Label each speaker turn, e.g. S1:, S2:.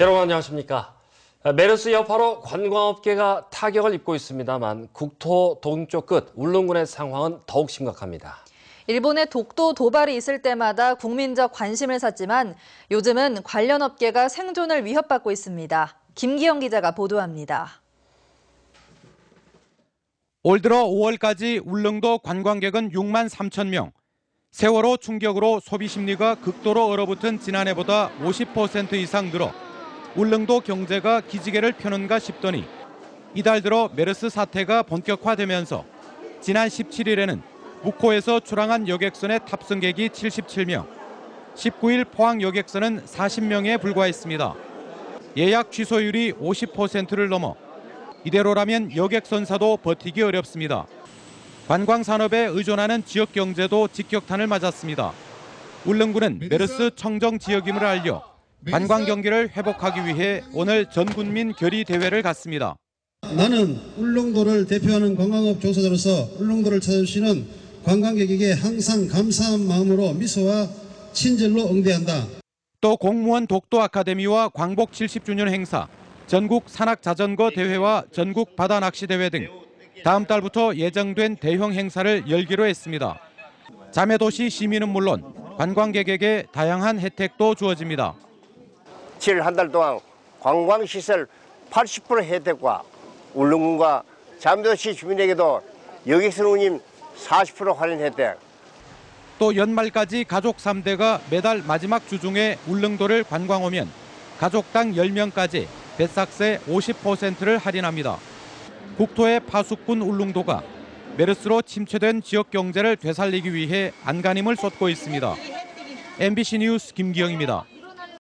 S1: 여러분 안녕하십니까. 메르스 여파로 관광업계가 타격을 입고 있습니다만 국토 동쪽 끝 울릉군의 상황은 더욱 심각합니다.
S2: 일본의 독도 도발이 있을 때마다 국민적 관심을 샀지만 요즘은 관련 업계가 생존을 위협받고 있습니다. 김기영 기자가 보도합니다.
S3: 올 들어 5월까지 울릉도 관광객은 6만 3천 명. 세월호 충격으로 소비 심리가 극도로 얼어붙은 지난해보다 50% 이상 늘어 울릉도 경제가 기지개를 펴는가 싶더니 이달 들어 메르스 사태가 본격화되면서 지난 17일에는 묵호에서 출항한 여객선의 탑승객이 77명, 19일 포항 여객선은 40명에 불과했습니다. 예약 취소율이 50%를 넘어 이대로라면 여객선사도 버티기 어렵습니다. 관광 산업에 의존하는 지역 경제도 직격탄을 맞았습니다. 울릉군은 메르스 청정 지역임을 알려 관광 경기를 회복하기 위해 오늘 전군민 결의 대회를 갖습니다.
S4: 나는 울릉도를 대표하는 관광업 종사자로서 울릉도를 찾아주시는 관광객에게 항상 감사한 마음으로 미소와 친절로 응대한다.
S3: 또 공무원 독도 아카데미와 광복 70주년 행사, 전국 산악 자전거 대회와 전국 바다 낚시 대회 등 다음 달부터 예정된 대형 행사를 열기로 했습니다. 자매도시 시민은 물론 관광객에게 다양한 혜택도 주어집니다.
S5: 7월 한달 동안 관광시설 80% 혜택과 울릉군과 잠도시 주민에게도 여객선 운임 40% 할인 혜택
S3: 또 연말까지 가족 3대가 매달 마지막 주 중에 울릉도를 관광 오면 가족당 10명까지 배삭세 50%를 할인합니다. 국토의 파수꾼 울릉도가 메르스로 침체된 지역 경제를 되살리기 위해 안간힘을 쏟고 있습니다. MBC 뉴스 김기영입니다.